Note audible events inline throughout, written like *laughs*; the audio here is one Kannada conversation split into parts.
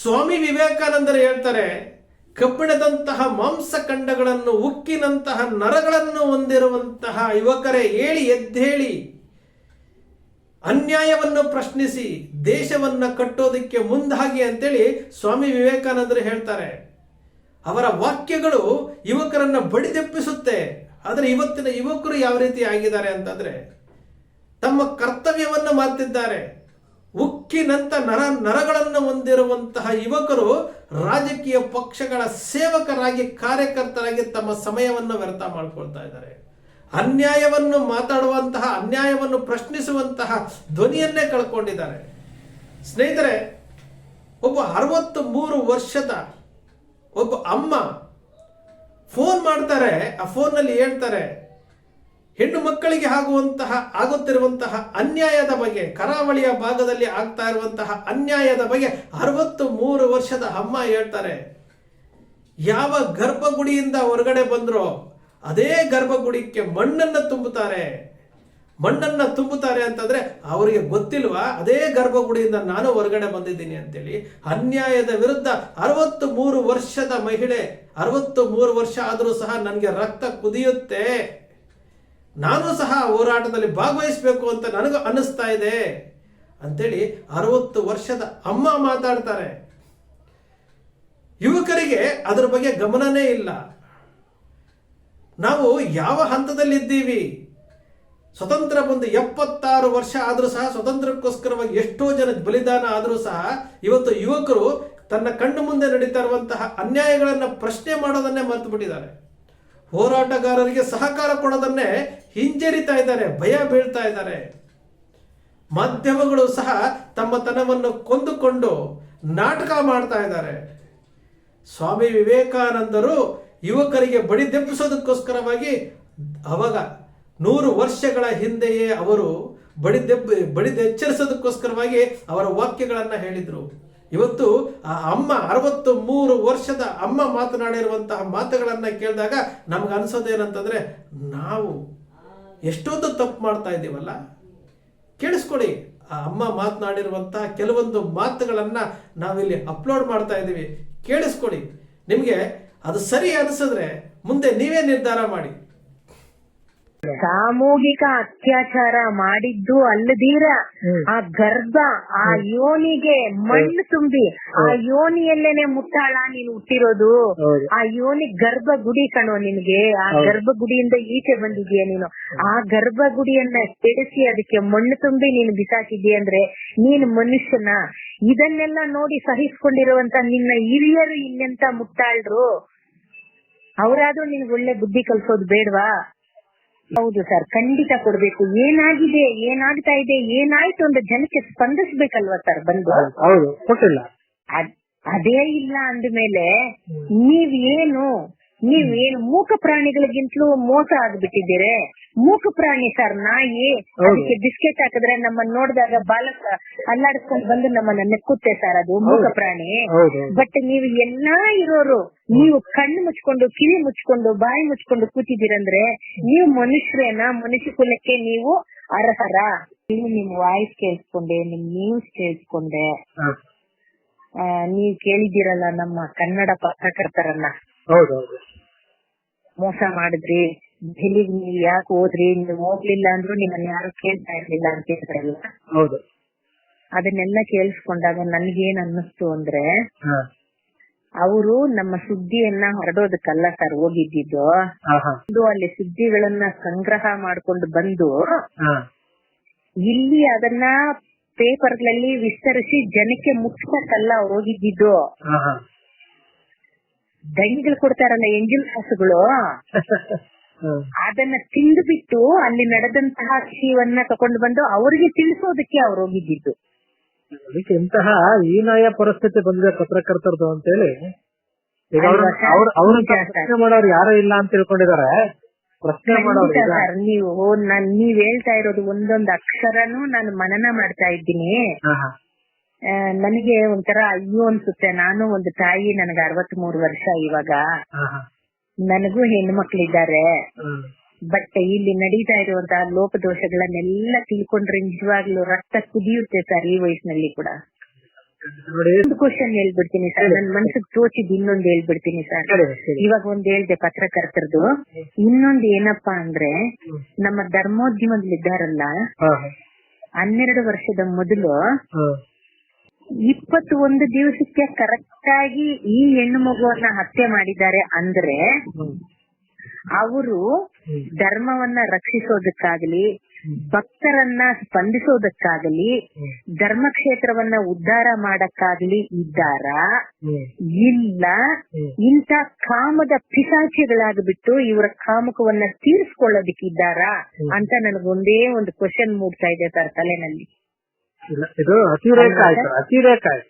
ಸ್ವಾಮಿ ವಿವೇಕಾನಂದರು ಹೇಳ್ತಾರೆ, ಕಬ್ಬಿಣದಂತಹ ಮಾಂಸಖಂಡಗಳನ್ನು ಉಕ್ಕಿನಂತಹ ನರಗಳನ್ನು ಹೊಂದಿರುವಂತಹ ಯುವಕರೇ ಹೇಳಿ, ಎದ್ದೇಳಿ, ಅನ್ಯಾಯವನ್ನು ಪ್ರಶ್ನಿಸಿ, ದೇಶವನ್ನು ಕಟ್ಟೋದಕ್ಕೆ ಮುಂದಾಗಿ ಅಂತೇಳಿ ಸ್ವಾಮಿ ವಿವೇಕಾನಂದರು ಹೇಳ್ತಾರೆ. ಅವರ ವಾಕ್ಯಗಳು ಯುವಕರನ್ನು ಬಡಿದೆಪ್ಪಿಸುತ್ತೆ. ಆದರೆ ಇವತ್ತಿನ ಯುವಕರು ಯಾವ ರೀತಿ ಆಗಿದ್ದಾರೆ ಅಂತಂದ್ರೆ, ತಮ್ಮ ಕರ್ತವ್ಯವನ್ನು ಮಾಡ್ತಿದ್ದಾರೆ ಉಕ್ಕಿನಂತ ನರ ನರಗಳನ್ನು ಹೊಂದಿರುವಂತಹ ಯುವಕರು ರಾಜಕೀಯ ಪಕ್ಷಗಳ ಸೇವಕರಾಗಿ ಕಾರ್ಯಕರ್ತರಾಗಿ ತಮ್ಮ ಸಮಯವನ್ನು ವ್ಯರ್ಥ ಮಾಡ್ಕೊಳ್ತಾ ಇದ್ದಾರೆ. ಅನ್ಯಾಯವನ್ನು ಮಾತಾಡುವಂತಹ, ಅನ್ಯಾಯವನ್ನು ಪ್ರಶ್ನಿಸುವಂತಹ ಧ್ವನಿಯನ್ನೇ ಕಳ್ಕೊಂಡಿದ್ದಾರೆ. ಸ್ನೇಹಿತರೆ, ಒಬ್ಬ ಅರವತ್ತು ಮೂರು ವರ್ಷದ ಒಬ್ಬ ಅಮ್ಮ ಫೋನ್ ಮಾಡ್ತಾರೆ, ಆ ಫೋನ್ನಲ್ಲಿ ಹೇಳ್ತಾರೆ ಹೆಣ್ಣು ಮಕ್ಕಳಿಗೆ ಆಗುವಂತಹ, ಆಗುತ್ತಿರುವಂತಹ ಅನ್ಯಾಯದ ಬಗ್ಗೆ, ಕರಾವಳಿಯ ಭಾಗದಲ್ಲಿ ಆಗ್ತಾ ಇರುವಂತಹ ಅನ್ಯಾಯದ ಬಗ್ಗೆ ಅರವತ್ತು ಮೂರು ವರ್ಷದ ಅಮ್ಮ ಹೇಳ್ತಾರೆ. ಯಾವ ಗರ್ಭಗುಡಿಯಿಂದ ಹೊರಗಡೆ ಬಂದ್ರೋ ಅದೇ ಗರ್ಭಗುಡಿಗೆ ಮಣ್ಣನ್ನು ತುಂಬುತ್ತಾರೆ. ಮಣ್ಣನ್ನ ತುಂಬುತ್ತಾರೆ ಅಂತಂದ್ರೆ ಅವರಿಗೆ ಗೊತ್ತಿಲ್ವಾ? ಅದೇ ಗರ್ಭಗುಡಿಯಿಂದ ನಾನು ಹೊರಗಡೆ ಬಂದಿದ್ದೀನಿ ಅಂತೇಳಿ ಅನ್ಯಾಯದ ವಿರುದ್ಧ ಅರವತ್ತು ಮೂರು ವರ್ಷದ ಮಹಿಳೆ ಅರವತ್ತು ಮೂರು ವರ್ಷ ಆದರೂ ಸಹ ನನಗೆ ರಕ್ತ ಕುದಿಯುತ್ತೆ. ನಾನು ಸಹ ಹೋರಾಟದಲ್ಲಿ ಭಾಗವಹಿಸಬೇಕು ಅಂತ ನನಗೂ ಅನ್ನಿಸ್ತಾ ಇದೆ ಅಂತೇಳಿ ಅರವತ್ತು ವರ್ಷದ ಅಮ್ಮ ಮಾತಾಡ್ತಾರೆ. ಯುವಕರಿಗೆ ಅದರ ಬಗ್ಗೆ ಗಮನನೇ ಇಲ್ಲ. ನಾವು ಯಾವ ಹಂತದಲ್ಲಿದ್ದೀವಿ? ಸ್ವತಂತ್ರ ಬಂದು ಎಪ್ಪತ್ತಾರು ವರ್ಷ ಆದರೂ ಸಹ, ಸ್ವತಂತ್ರಕ್ಕೋಸ್ಕರವಾಗಿ ಎಷ್ಟೋ ಜನ ಬಲಿದಾನ ಆದರೂ ಸಹ, ಇವತ್ತು ಯುವಕರು ತನ್ನ ಕಣ್ಣು ಮುಂದೆ ನಡೀತಾ ಇರುವಂತಹ ಅನ್ಯಾಯಗಳನ್ನು ಪ್ರಶ್ನೆ ಮಾಡೋದನ್ನೇ ಮರೆತು ಬಿಟ್ಟಿದ್ದಾರೆ. ಹೋರಾಟಗಾರರಿಗೆ ಸಹಕಾರ ಕೊಡೋದನ್ನೇ ಹಿಂಜರಿತಾ ಇದ್ದಾರೆ, ಭಯ ಬೀಳ್ತಾ ಇದ್ದಾರೆ. ಮಾಧ್ಯಮಗಳು ಸಹ ತಮ್ಮ ತನವನ್ನು ಕೊಂದುಕೊಂಡು ನಾಟಕ ಮಾಡ್ತಾ ಇದ್ದಾರೆ. ಸ್ವಾಮಿ ವಿವೇಕಾನಂದರು ಯುವಕರಿಗೆ ಬಡಿದೆಬ್ಬಿಸೋದಕ್ಕೋಸ್ಕರವಾಗಿ ಅವಾಗ ನೂರು ವರ್ಷಗಳ ಹಿಂದೆಯೇ ಅವರು ಬಡಿದೆಬ್ಬ ಬಡಿದೆಚ್ಚರಿಸೋದಕ್ಕೋಸ್ಕರವಾಗಿ ಅವರ ವಾಕ್ಯಗಳನ್ನು ಹೇಳಿದರು. ಇವತ್ತು ಆ ಅಮ್ಮ ಅರವತ್ತು ಮೂರು ವರ್ಷದ ಅಮ್ಮ ಮಾತನಾಡಿರುವಂತಹ ಮಾತುಗಳನ್ನು ಕೇಳಿದಾಗ ನಮ್ಗೆ ಅನ್ಸೋದೇನಂತಂದ್ರೆ ನಾವು ಎಷ್ಟೊಂದು ತಪ್ಪು ಮಾಡ್ತಾ ಇದ್ದೀವಲ್ಲ? ಕೇಳಿಸ್ಕೊಡಿ ಆ ಅಮ್ಮ ಮಾತನಾಡಿರುವಂತಹ ಕೆಲವೊಂದು ಮಾತುಗಳನ್ನು ನಾವಿಲ್ಲಿ ಅಪ್ಲೋಡ್ ಮಾಡ್ತಾ ಇದ್ದೀವಿ. ಕೇಳಿಸ್ಕೊಡಿ ನಿಮಗೆ ಅದು ಸರಿ ಅನಿಸಿದ್ರೆ ಮುಂದೆ ನೀವೇ ನಿರ್ಧಾರ ಮಾಡಿ. ಸಾಮೂಹಿಕ ಅತ್ಯಾಚಾರ ಮಾಡಿದ್ದು ಅಲ್ಲದೀರ. ಆ ಗರ್ಭ ಆ ಯೋನಿಗೆ ಮಣ್ಣು ತುಂಬಿ ಆ ಯೋನಿಯಲ್ಲೇನೆ ಮುಟ್ಟಾಳ ನೀನು ಹುಟ್ಟಿರೋದು. ಆ ಯೋನಿ ಗರ್ಭ ಗುಡಿ ಕಣೋ ನಿನ್ಗೆ. ಆ ಗರ್ಭ ಗುಡಿಯಿಂದ ಈಚೆ ಬಂದಿದೀಯ ನೀನು. ಆ ಗರ್ಭ ಗುಡಿಯನ್ನ ಕೆಡಿಸಿ ಅದಕ್ಕೆ ಮಣ್ಣು ತುಂಬಿ ನೀನು ಬಿಸಾಕಿದ್ಯ ಅಂದ್ರೆ ನೀನು ಮನುಷ್ಯನ. ಇದನ್ನೆಲ್ಲ ನೋಡಿ ಸಹಿಸ್ಕೊಂಡಿರುವಂತ ನಿನ್ನ ಹಿರಿಯರು ಇನ್ನೆಂತ ಮುಟ್ಟಾಳ್ರು? ಅವರಾದ್ರೂ ನಿನ್ಗೆ ಒಳ್ಳೆ ಬುದ್ಧಿ ಕಲ್ಸೋದು ಬೇಡ್ವಾ? ಹೌದು ಸರ್ ಖಂಡಿತ ಕೊಡ್ಬೇಕು. ಏನಾಗಿದೆ ಏನಾಗ್ತಾ ಇದೆ ಏನಾಯ್ತು ಅಂತ ಜನಕ್ಕೆ ಸ್ಪಂದಿಸ್ಬೇಕಲ್ವಾ ಸರ್ ಬಂದು? ಹೌದು ಕೊಟ್ಟಿಲ್ಲ. ಅದೇ ಇಲ್ಲ ಅಂದ ಮೇಲೆ ನೀವ್ ಏನು ನೀವ್ ಏನು ಮೂಕ ಪ್ರಾಣಿಗಳಿಗಿಂತಲೂ ಮೋಸ ಆಗ್ಬಿಟ್ಟಿದ್ದೀರಿ? ಮೂಕ ಪ್ರಾಣಿ ಸರ್ ನಾಯಿ. ಅದಕ್ಕೆ ಬಿಸ್ಕೆಟ್ ಹಾಕಿದ್ರೆ ನಮ್ಮನ್ನ ನೋಡಿದಾಗ ಬಾಲಕ ಅಲ್ಲಾಡಿಸ್ಕೊಂಡು ಬಂದು ನಮ್ಮನ್ನ ನೆಕ್ಕುತ್ತೆ ಸರ್ ಅದು ಮೂಕ ಪ್ರಾಣಿ. ಬಟ್ ನೀವು ಎಲ್ಲಾ ಇರೋರು ನೀವು ಕಣ್ಣು ಮುಚ್ಕೊಂಡು ಕಿವಿ ಮುಚ್ಕೊಂಡು ಬಾಯಿ ಮುಚ್ಕೊಂಡು ಕೂತಿದ್ದೀರಂದ್ರೆ ನೀವು ಮನುಷ್ಯರೇನ? ಮನುಷ್ಯ ಕುಲಕ್ಕೆ ನೀವು ಅರ್ಹರ? ನೀವು ನಿಮ್ ವಾಯ್ಸ್ ಕೇಳಿಸ್ಕೊಂಡೆ ನಿಮ್ ನ್ಯೂಸ್ ಕೇಳಿಸ್ಕೊಂಡೆ. ನೀವ್ ಕೇಳಿದ್ದೀರಲ್ಲ ನಮ್ಮ ಕನ್ನಡ ಪತ್ರಕರ್ತರನ್ನ. ಹೌದು ಹೌದು ಮೋಸ ಮಾಡಿದ್ರಿ. ಡೆಲ್ಲಿಗೆ ನೀವು ಯಾಕೆ ಹೋದ್ರಿ? ನೀವು ಹೋಗ್ಲಿಲ್ಲ ಅಂದ್ರೂ ನಿಮ್ಮನ್ನ ಯಾರು ಕೇಳ್ತಾ ಇರ್ಲಿಲ್ಲ ಅಂತ ಹೇಳ್ತಾರಲ್ಲ. ಹೌದು. ಅದನ್ನೆಲ್ಲ ಕೇಳಿಸ್ಕೊಂಡಾಗ ನನ್ಗೇನ್ ಅನ್ನಿಸ್ತು ಅಂದ್ರೆ ಅವರು ನಮ್ಮ ಸುದ್ದಿಯನ್ನ ಹರಡೋದಕ್ಕಲ್ಲ ಸರ್ ಹೋಗಿದ್ದಿದ್ದು. ಅಲ್ಲಿ ಸುದ್ದಿಗಳನ್ನ ಸಂಗ್ರಹ ಮಾಡ್ಕೊಂಡು ಬಂದು ಇಲ್ಲಿ ಅದನ್ನ ಪೇಪರ್ಗಳಲ್ಲಿ ವಿಸ್ತರಿಸಿ ಜನಕ್ಕೆ ಮುಟ್ಸಕ್ಕಲ್ಲ ಅವ್ರು ಹೋಗಿದ್ದಿದ್ದು. ದಣಿಗಳು ಕೊಡ್ತಾರಲ್ಲ ಎಂಜಿಲ್ ಹಸುಗಳು? *laughs* ಅದನ್ನ ತಿಂದು ಬಿಟ್ಟು ಅಲ್ಲಿ ನಡೆದಂತಹ ವಿಷಯವನ್ನ ತಕೊಂಡು ಬಂದು ಅವರಿಗೆ ತಿಳಿಸೋದಕ್ಕೆ ಅವ್ರು ಹೋಗಿದ್ದಿದ್ದು ಅದಕ್ಕೆ ಇಂತಹ ಹೀನಾಯ ಪರಿಸ್ಥಿತಿ ಬಂದಿದೆ ಪತ್ರಕರ್ತರದು ಅಂತೇಳಿ. ಹೇಳಿ ಅವ್ರ. ಪ್ರಶ್ನೆ ಮಾಡೋರು ಯಾರು ಇಲ್ಲ ಅಂತ ತಿಳ್ಕೊಂಡಿದ್ದಾರೆ. ಪ್ರಶ್ನೆ ಮಾಡೋರು ನೀವು ನಾನ್ ನೀವ್ ಹೇಳ್ತಾ ಇರೋದು ಒಂದೊಂದು ಅಕ್ಷರನು ನಾನು ಮನನ ಮಾಡ್ತಾ ಇದ್ದೀನಿ. ನನಗೆ ಒಂಥರ ಅಯ್ಯೋ ಅನ್ಸುತ್ತೆ. ನಾನು ಒಂದು ತಾಯಿ ನನಗೆ ಅರವತ್ ಮೂರು ವರ್ಷ ಇವಾಗ. ನನಗೂ ಹೆಣ್ಣು ಮಕ್ಳಿದ್ದಾರೆ. ಬಟ್ ಇಲ್ಲಿ ನಡೀತಾ ಇರುವಂತಹ ಲೋಪದೋಷಗಳನ್ನೆಲ್ಲ ತಿಳ್ಕೊಂಡ್ರೆ ನಿಜವಾಗ್ಲೂ ರಕ್ತ ಕುದಿಯುತ್ತೆ ಸರ್ ಈ ವಯಸ್ಸಿನಲ್ಲಿ ಕೂಡ. ಒಂದು ಕ್ವಶನ್ ಹೇಳ್ಬಿಡ್ತೀನಿ ಸರ್. ನನ್ ಮನ್ಸಿಗೆ ತೋಚಿದ್ ಇನ್ನೊಂದ್ ಹೇಳ್ಬಿಡ್ತೀನಿ ಸರ್. ಇವಾಗ ಒಂದ್ ಹೇಳ್ದೆ ಪತ್ರಕರ್ತರದು. ಇನ್ನೊಂದ್ ಏನಪ್ಪಾ ಅಂದ್ರೆ ನಮ್ಮ ಧರ್ಮೋದ್ಯಮದಲ್ಲಿದ್ದಾರಲ್ಲ ಇದ್ದಾರಲ್ಲ ಹನ್ನೆರಡು ವರ್ಷದ ಮೊದಲು ಇಪ್ಪತ್ತು ಒಂದು ದಿವಸಕ್ಕೆ ಕರೆಕ್ಟ್ ಆಗಿ ಈ ಹೆಣ್ಣು ಮಗುವನ್ನ ಹತ್ಯೆ ಮಾಡಿದ್ದಾರೆ ಅಂದ್ರೆ ಅವರು. ಧರ್ಮವನ್ನ ರಕ್ಷಿಸೋದಕ್ಕಾಗಲಿ ಭಕ್ತರನ್ನ ಸ್ಪಂದಿಸೋದಕ್ಕಾಗಲಿ ಧರ್ಮ ಧರ್ಮಕ್ಷೇತ್ರವನ್ನ ಉದ್ಧಾರ ಮಾಡಕ್ಕಾಗಲಿ ಇದ್ದಾರ ಇಲ್ಲ ಇಂತ ಇಂಥ ಕಾಮದ ಪಿಸಾಚಿಗಳಾಗ್ಬಿಟ್ಟು ಇವರ ಕಾಮಕವನ್ನ ತೀರಿಸ್ಕೊಳ್ಳೋದಿಕ್ಕಿದ್ದಾರಾ ಅಂತ ನನಗೊಂದೇ ಒಂದು ಕ್ವಶನ್ ಮೂಡ್ತಾ ಇದೆ ಸರ್ ತಲೆನಲ್ಲಿ. ಇಲ್ಲ ಇದು ಅತಿರೇಕ ಆಯ್ತು ಅತಿರೇಕ ಆಯ್ತು.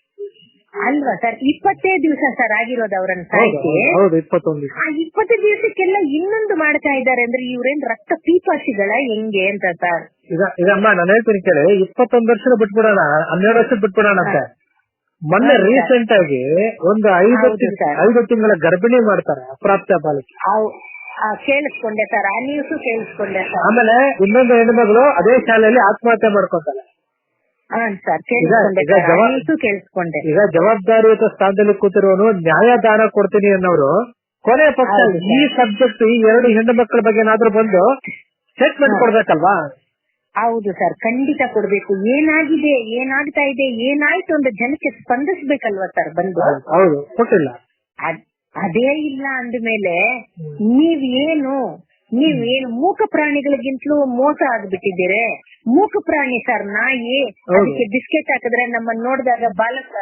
ಅಲ್ವಾ ಸರ್? ಇಪ್ಪತ್ತೇ ದಿವಸ ಸರ್ ಆಗಿರೋದು ಅವರನ್ನ ಸಾಯಿಸಿ? ಹೌದು, ಇಪ್ಪತ್ತೊಂದು ಆ ಇಪ್ಪತ್ತು ದಿವಸಕ್ಕೆಲ್ಲ ಇನ್ನೊಂದು ಮಾಡ್ತಾ ಇದ್ದಾರೆ ಅಂದ್ರೆ ಇವ್ರೇನ್ ರಕ್ತ ಪೀಪಾಸಿಗಳ ಹೆಂಗೆ ಅಂತ ಸರ್? ಈಗ ಈಗ ಅಮ್ಮ ನಾನು ಹೇಳ್ತೀನಿ ಕೇಳಿ ಇಪ್ಪತ್ತೊಂದು ವರ್ಷ ಬಿಟ್ಬಿಡೋಣ ಹನ್ನೆರಡು ವರ್ಷ ಬಿಟ್ಬಿಡೋಣ ಸರ್ ಮೊನ್ನೆ ರೀಸೆಂಟ್ ಆಗಿ ಒಂದು ಐದು ಐದು ತಿಂಗಳ ಗರ್ಭಿಣಿ ಮಾಡ್ತಾರೆ ಅಪ್ರಾಪ್ತ ಬಾಲಕಿ. ಕೇಳಿಸ್ಕೊಂಡೆ ಸರ್ ಆ ನ್ಯೂಸ್ ಕೇಳಿಸ್ಕೊಂಡೆ ಆಮೇಲೆ ಇನ್ನೊಂದು ಹೆಣ್ಮಗಳು ಅದೇ ಶಾಲೆಯಲ್ಲಿ ಆತ್ಮಹತ್ಯೆ ಮಾಡ್ಕೊತಾಳೆ ಹಾ ಸರ್ ಕೇಳಿಸ್ಕೊಂಡೆ ಈಗ ಜವಾಬ್ದಾರಿಯುತ ಸ್ಥಾನದಲ್ಲಿ ಕೂತಿರುವನು ನ್ಯಾಯದಾನ ಕೊಡ್ತೀನಿ ಅನ್ನೋರು ಕೊನೆ ಪಕ್ಷ ಈ ಸಬ್ಜೆಕ್ಟ್ ಈ ಎರಡು ಹೆಣ್ಣು ಮಕ್ಕಳ ಬಗ್ಗೆ ಏನಾದ್ರೂ ಬಂದು ಸ್ಟೇಟ್ಮೆಂಟ್. ಕೊಡ್ಬೇಕಲ್ವಾ? ಹೌದು ಸರ್ ಖಂಡಿತ ಕೊಡ್ಬೇಕು. ಏನಾಗಿದೆ ಏನಾಗ್ತಾ ಇದೆ ಏನಾಯ್ತು ಅಂತ ಜನಕ್ಕೆ ಸ್ಪಂದಿಸ್ಬೇಕಲ್ವಾ ಸರ್ ಬಂದು? ಹೌದು ಕೊಟ್ಟಿಲ್ಲ. ಅದ್- ಅದೇ ಇಲ್ಲ ಅಂದ್ಮೇಲೆ ನೀವೇನು ನೀವೇನು ಮೂಕ ಪ್ರಾಣಿಗಳಿಗಿಂತಲೂ ಮೋಸ ಆಗ್ಬಿಟ್ಟಿದ್ದೀರಿ? ಮೂಕ ಪ್ರಾಣಿ ಸರ್ ನಾಯಿ. ಅದಕ್ಕೆ ಬಿಸ್ಕೆಟ್ ಹಾಕಿದ್ರೆ ನಮ್ಮನ್ನ ನೋಡಿದಾಗ ಬಾಲಕ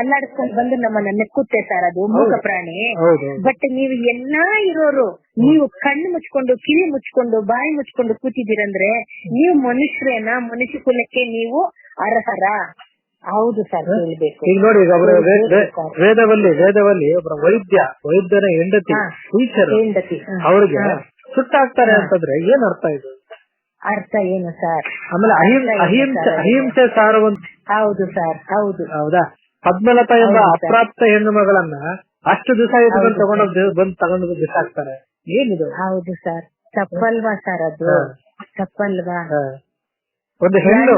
ಅಲ್ಲಾಡಿಸ್ಕೊಂಡು ಬಂದು ನಮ್ಮನ್ನ ನೆಕ್ಕುತ್ತೆ ಸರ್ ಅದು ಮೂಕ ಪ್ರಾಣಿ. ಬಟ್ ನೀವು ಎಲ್ಲಾ ಇರೋರು ನೀವು ಕಣ್ಣು ಮುಚ್ಕೊಂಡು ಕಿವಿ ಮುಚ್ಕೊಂಡು ಬಾಯಿ ಮುಚ್ಕೊಂಡು ಕೂತಿದ್ದೀರಂದ್ರೆ ನೀವು ಮನುಷ್ಯರೇನ? ಮನುಷ್ಯ ಕುಲಕ್ಕೆ ನೀವು ಅರ್ಹರ? ಹೌದು ಸರ್ ಹೇಳ್ಬೇಕು. ಈಗ ನೋಡಿ ಈಗ ಒಬ್ಬರು. ವೇದವಲ್ಲಿ ವೇದವಲ್ಲಿ ಒಬ್ಬರ ವೈದ್ಯ ವೈದ್ಯನ ಹೆಂಡತಿ. ಟೀಚರ್ ಅವ್ರಿಗೆ. ಸುಟ್ಟಾಕ್ತಾರೆ. ಅಂತಂದ್ರೆ ಏನ್ ಅರ್ಥ ಇದು? ಅರ್ಥ ಏನು ಸರ್? ಆಮೇಲೆ ಅಹಿಂಸೆ ಸರ್? ಅಹಿಂಸೆ ಸಾರುವಂತ ಹೌದು ಸರ್ ಹೌದು. ಹೌದಾ? ಪದ್ಮಲತಾ ಎಂಬ ಅಪ್ರಾಪ್ತ ಹೆಣ್ಣು ಮಗಳನ್ನ ಅಷ್ಟು ದಿವಸ ಇಟ್ಕೊಂಡು ತಗೊಂಡು ಬಂದು ತಗೊಂಡು ಬಿಸಾಕ್ತಾರೆ. ಏನಿದು? ಹೌದು ಸರ್. ತಪ್ಪಲ್ವಾ ಸರ್ ಅದು. ತಪ್ಪಲ್ವಾ ಒಂದು ಹೆಣ್ಣು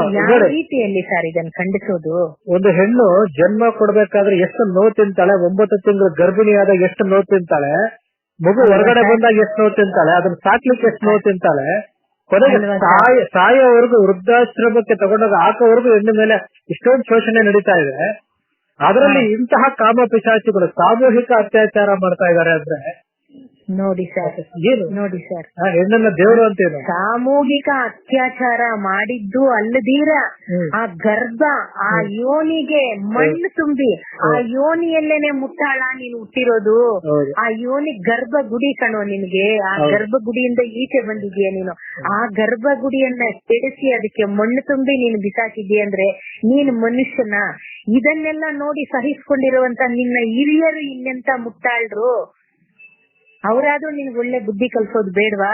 ರೀತಿಯಲ್ಲಿ ಸರ್ ಇದನ್ನ ಖಂಡಿಸೋದು? ಒಂದು ಹೆಣ್ಣು ಜನ್ಮ ಕೊಡ್ಬೇಕಾದ್ರೆ ಎಷ್ಟು ನೋವು ತಿಂತಾಳೆ? ಒಂಬತ್ತು ತಿಂಗಳು ಗರ್ಭಿಣಿಯಾದಾಗ ಎಷ್ಟು ನೋವು ತಿಂತಾಳೆ? ಮಗು ಹೊರಗಡೆ ಬಂದಾಗ ಎಷ್ಟು ನೋವು ತಿಂತಾಳೆ? ಅದನ್ನ ಸಾಕ್ಲಿಕ್ಕೆ ಎಷ್ಟು ನೋವು ತಿಂತಾಳೆ? ಕೊನೆಗೆ? ಸಾಯ ಸಾಯೋವರೆಗೂ ವೃದ್ಧಾಶ್ರಮಕ್ಕೆ ತಗೊಂಡೋಗ ಹಾಕೋವರೆಗೂ ಹೆಣ್ಣು ಮೇಲೆ ಇಷ್ಟೊಂದು ಶೋಷಣೆ ನಡೀತಾ ಇದೆ. ಅದರಲ್ಲಿ ಇಂತಹ ಕಾಮ ಪಿಶಾಚಿಗಳು ಸಾಮೂಹಿಕ ಅತ್ಯಾಚಾರ ಮಾಡ್ತಾ ಇದ್ದಾರೆ ಅಂದ್ರೆ ನೋಡಿ ಸರ್ ಏನು? ನೋಡಿ ಸರ್ ಹೆಣ್ಣನ್ನ ದೇವರು ಅಂತೇನು? ಸಾಮೂಹಿಕ ಅತ್ಯಾಚಾರ ಮಾಡಿದ್ದು ಅಲ್ಲದೀರ ಆ ಗರ್ಭ ಆ ಯೋನಿಗೆ ಮಣ್ಣು ತುಂಬಿ ಆ ಯೋನಿಯಲ್ಲೇನೆ ಮುಟ್ಟಾಳ ನೀನು ಹುಟ್ಟಿರೋದು? ಆ ಯೋನಿ ಗರ್ಭ ಗುಡಿ ಕಣೋ ನಿನ್ಗೆ. ಆ. ಗರ್ಭ ಗುಡಿಯಿಂದ ಈಚೆ ಬಂದಿದೀಯ ನೀನು? ಆ ಗರ್ಭ ಗುಡಿಯನ್ನ ಕೆಡಿಸಿ ಅದಕ್ಕೆ ಮಣ್ಣು ತುಂಬಿ ನೀನು ಬಿಸಾಕಿದ್ದೀಯ ಅಂದ್ರೆ ನೀನ್ ಮನುಷ್ಯನ? ಇದನ್ನೆಲ್ಲ ನೋಡಿ ಸಹಿಸ್ಕೊಂಡಿರುವಂತ ನಿನ್ನ ಹಿರಿಯರು ಇನ್ನೆಂತ ಮುಟ್ಟಾಳ್ರು? ಅವರಾದ್ರೂ ನಿನ್ಗೆ ಒಳ್ಳೆ ಬುದ್ಧಿ ಕಲ್ಸೋದು ಬೇಡವಾ?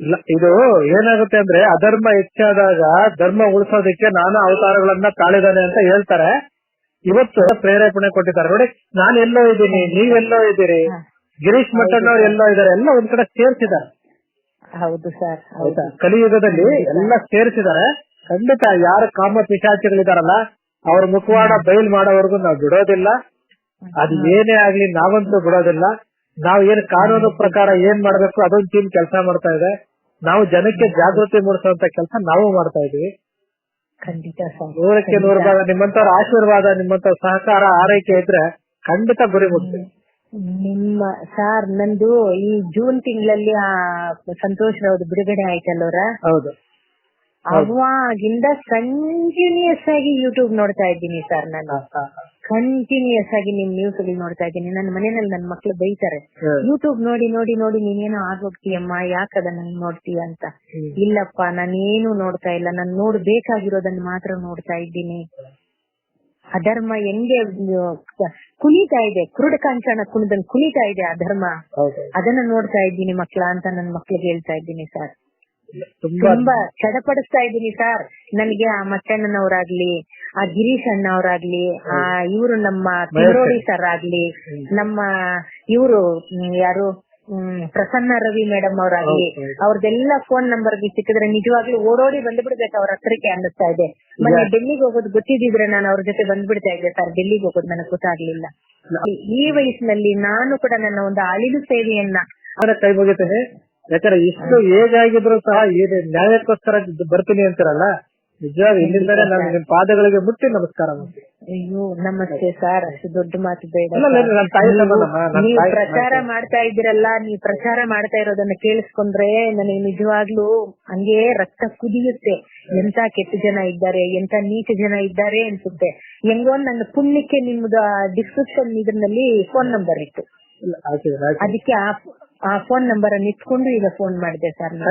ಇಲ್ಲ ಇದು ಏನಾಗುತ್ತೆ ಅಂದ್ರೆ ಅಧರ್ಮ ಹೆಚ್ಚಾದಾಗ ಧರ್ಮ ಉಳಿಸೋದಕ್ಕೆ ನಾನಾ ಅವತಾರಗಳನ್ನ ತಾಳಿದಾನೆ ಅಂತ ಹೇಳ್ತಾರೆ. ಇವತ್ತು ಪ್ರೇರೇಪಣೆ ಕೊಟ್ಟಿದ್ದಾರೆ. ನೋಡಿ ನಾನು ಎಲ್ಲೋ ಇದ್ದೀನಿ ನೀವೆಲ್ಲೋ ಇದ್ದೀರಿ. ಗಿರೀಶ್ ಮಠಣ್ಣವ್ರು ಎಲ್ಲೋ ಇದ್ದಾರೆ ಎಲ್ಲ ಒಂದ್ ಕಡೆ ಸೇರ್ಸಿದ್ದಾರೆ. ಹೌದು ಸರ್ ಹೌದಾ. ಕಲಿಯುಗದಲ್ಲಿ ಎಲ್ಲ ಸೇರ್ಸಿದ್ದಾರೆ. ಖಂಡಿತ ಯಾರು ಕಾಮ ಪಿಶಾಚಿಗಳಿದಾರಲ್ಲ ಅವ್ರ ಮುಖವಾಡ ಬಯಲ್ ಮಾಡೋವರೆಗೂ ನಾವು ಬಿಡೋದಿಲ್ಲ. ಅದು ಏನೇ ಆಗ್ಲಿ ನಾವಂತೂ ಬಿಡೋದಿಲ್ಲ. ನಾವು ಏನ್ ಕಾನೂನು ಪ್ರಕಾರ ಏನ್ ಮಾಡ್ಬೇಕು ಅದೊಂದು ಟೀಮ್ ಕೆಲಸ ಮಾಡ್ತಾ ಇದೆ. ನಾವು ಜನಕ್ಕೆ ಜಾಗೃತಿ ಮೂಡಿಸುವಂತ ಕೆಲಸ ನಾವು ಮಾಡ್ತಾ ಇದೀವಿ. ಖಂಡಿತ ನೂರಕ್ಕೆ ನೂರು ಭಾಗ ನಿಮ್ಮಂತವ್ರ ಆಶೀರ್ವಾದ ನಿಮ್ಮಂತ ಸಹಕಾರ ಆರೈಕೆ ಇದ್ರೆ ಖಂಡಿತ ಗುರಿ ಮುಟ್ತೀವಿ. ನಿಮ್ಮ ಸರ್ ನಂದು ಈ ಜೂನ್ ತಿಂಗಳಲ್ಲಿ ಆ ಸಂತೋಷ್ ರಾವ್ ಬಿಡುಗಡೆ ಆಯ್ತಲ್ಲವ್ರ? ಹೌದು. ಅವಾಗಿಂದ ಕಂಟಿನ್ಯೂಸ್ ಆಗಿ ಯೂಟ್ಯೂಬ್ ನೋಡ್ತಾ ಇದ್ದೀನಿ ಸರ್ ನಾನು. ಕಂಟಿನ್ಯೂಸ್ ಆಗಿ ನಿಮ್ ನ್ಯೂಸ್ಗಳು ನೋಡ್ತಾ ಇದ್ದೀನಿ. ನನ್ನ ಮನೆಯಲ್ಲಿ ನನ್ನ ಮಕ್ಳು ಬೈತಾರೆ. ಯೂಟ್ಯೂಬ್ ನೋಡಿ ನೋಡಿ ನೋಡಿ ನೀನೇನೋ ಆಗೋಗ್ತೀಯಮ್ಮ ಯಾಕೆ ಅದನ್ನ ನೋಡ್ತೀಯ ಅಂತ. ಇಲ್ಲಪ್ಪ ನಾನೇನು ನೋಡ್ತಾ ಇಲ್ಲ. ನಾನು ನೋಡ್ಬೇಕಾಗಿರೋದನ್ನ ಮಾತ್ರ ನೋಡ್ತಾ ಇದ್ದೀನಿ. ಅಧರ್ಮ ಹೆಂಗೆ ಕುಣಿತಾ ಇದೆ. ಕುರುಡ ಕಾಂಚನ ಕುಣಿದನ್ ಕುಣಿತಾ ಇದೆ ಅಧರ್ಮ. ಅದನ್ನ ನೋಡ್ತಾ ಇದ್ದೀನಿ ಮಕ್ಳ ಅಂತ ನನ್ನ ಮಕ್ಳಿಗೆ ಹೇಳ್ತಾ ಇದ್ದೀನಿ ಸರ್. ತುಂಬಾ ಚಡಪಡಿಸ್ತಾ ಇದ್ದೀನಿ ಸರ್. ನನಗೆ ಆ ಮಚ್ಚಣ್ಣನವರಾಗ್ಲಿ ಆ ಗಿರೀಶ್ ಅಣ್ಣವರಾಗ್ಲಿ ಆ ಇವರು ನಮ್ಮ ತಿರೋಡಿ ಸರ್. ಆಗ್ಲಿ ನಮ್ಮ ಇವರು ಯಾರು ಹ್ಮ್ ಪ್ರಸನ್ನ ರವಿ ಮೇಡಮ್ ಅವರಾಗ್ಲಿ ಅವ್ರದೆಲ್ಲ ಅವ್ರದ್ದೆಲ್ಲ ಫೋನ್ ನಂಬರ್ ಸಿಕ್ಕಿದ್ರೆ ನಿಜವಾಗ್ಲೂ ಓಡೋಡಿ ಬಂದ್ಬಿಡ್ಬೇಕು ಅವ್ರ ಹತ್ರಕ್ಕೆ ಅನ್ನಿಸ್ತಾ ಇದೆ. ಮೊನ್ನೆ ಡೆಲ್ಲಿಗೆ ಹೋಗೋದು ಗೊತ್ತಿದ್ರೆ ನಾನು ಅವ್ರ ಜೊತೆ ಬಂದ್ಬಿಡ್ತಾ ಇದ್ದೆ ಸರ್. ಡೆಲ್ಲಿಗೆ ಹೋಗೋದು ನನಗೆ ಗೊತ್ತಾಗ್ಲಿಲ್ಲ. ಈ ವಯಸ್ಸಿನಲ್ಲಿ ನಾನು ಕೂಡ ನನ್ನ ಒಂದು ಅಳಿಲು ಸೇವೆಯನ್ನ ಅವರ ಕೈ ಹೋಗುತ್ತೆ. ಯಾಕಂದ್ರೆ ಇಷ್ಟು ಏಜ್ ಆಗಿದ್ರು ಸಹ ನ್ಯಾಯಕ್ಕೋಸ್ಕರ ಬರ್ತೀನಿ ಅಂತೀರಲ್ಲ? ನಿಜವಾಗಿ ಇಲ್ಲಿಂದಾನೆ ನಾನು ನಿಮ್ ಪಾದಗಳಿಗೆ ಮುಟ್ಟಿ ನಮಸ್ಕಾರ ಮಾಡ್ತೀನಿ. ಅಯ್ಯೋ ನಮಸ್ತೆ ಸರ್. ಅಷ್ಟು ದೊಡ್ಡ ಮಾತು ಬೇಡ ನೀವು ಪ್ರಚಾರ ಮಾಡ್ತಾ ಇದ್ದೀರಲ್ಲ ನೀವು ಪ್ರಚಾರ ಮಾಡ್ತಾ ಇರೋದನ್ನ ಕೇಳಿಸ್ಕೊಂಡ್ರೆ ನನಗೆ ನಿಜವಾಗ್ಲೂ ಹಂಗೆ ರಕ್ತ ಕುದಿಯುತ್ತೆ. ಎಂತ ಕೆಟ್ಟ ಜನ ಇದ್ದಾರೆ ಎಂತ ನೀಚ ಜನ ಇದ್ದಾರೆ ಅನ್ಸುತ್ತೆ. ಹೆಂಗೋ ನನ್ನ ಪುಣ್ಯಕ್ಕೆ ನಿಮ್ದು ಡಿಸ್ಕ್ರಿಪ್ಷನ್ ಇದ್ರಲ್ಲಿ ಫೋನ್ ನಂಬರ್ ಇತ್ತು. ಅದಕ್ಕೆ ಆ ಫೋನ್ ನಂಬರ್ ಅನ್ನ ಇಟ್ಕೊಂಡು ಈಗ ಫೋನ್ ಮಾಡಿದೆ ಸರ್ ನಾನು.